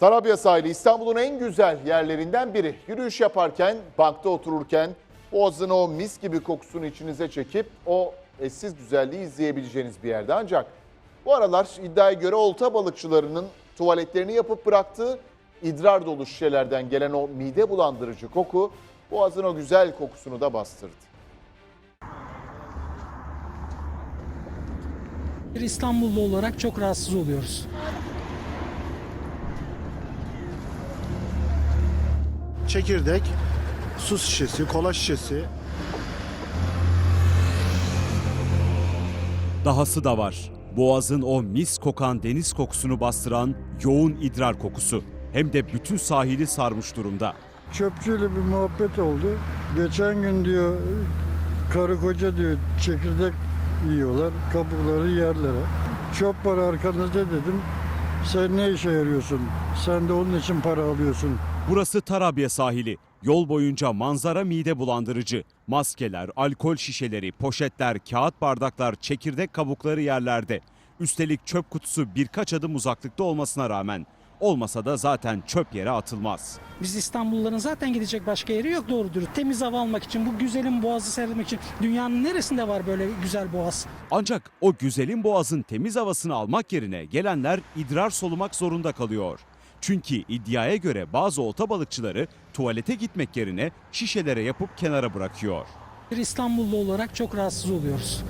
Tarabya sahili İstanbul'un en güzel yerlerinden biri. Yürüyüş yaparken, bankta otururken boğazın o mis gibi kokusunu içinize çekip o eşsiz güzelliği izleyebileceğiniz bir yerde. Ancak bu aralar iddiaya göre olta balıkçılarının tuvaletlerini yapıp bıraktığı idrar dolu şişelerden gelen o mide bulandırıcı koku boğazın o güzel kokusunu da bastırdı. Bir İstanbullu olarak çok rahatsız oluyoruz. Çekirdek, su şişesi, kola şişesi, Dahası da var. Boğazın o mis kokan deniz kokusunu bastıran yoğun idrar kokusu. Hem de bütün sahili sarmış durumda. Çöpçüyle bir muhabbet oldu. Geçen gün diyor karı koca diyor çekirdek yiyorlar, kabukları yerlere. Çöp var arkanızda dedim. Sen ne işe yarıyorsun? Sen de onun için para alıyorsun. Burası Tarabya sahili. Yol boyunca manzara mide bulandırıcı. Maskeler, alkol şişeleri, poşetler, kağıt bardaklar, çekirdek kabukları yerlerde. Üstelik çöp kutusu birkaç adım uzaklıkta olmasına rağmen olmasa da zaten çöp yere atılmaz. Biz İstanbulluların zaten gidecek başka yeri yok doğru dürüst. Temiz hava almak için, bu güzelim boğazı seyretmek için dünyanın neresinde var böyle güzel boğaz? Ancak o güzelin boğazın temiz havasını almak yerine gelenler idrar solumak zorunda kalıyor. Çünkü iddiaya göre bazı olta balıkçıları tuvalete gitmek yerine şişelere yapıp kenara bırakıyor. Bir İstanbullu olarak çok rahatsız oluyoruz.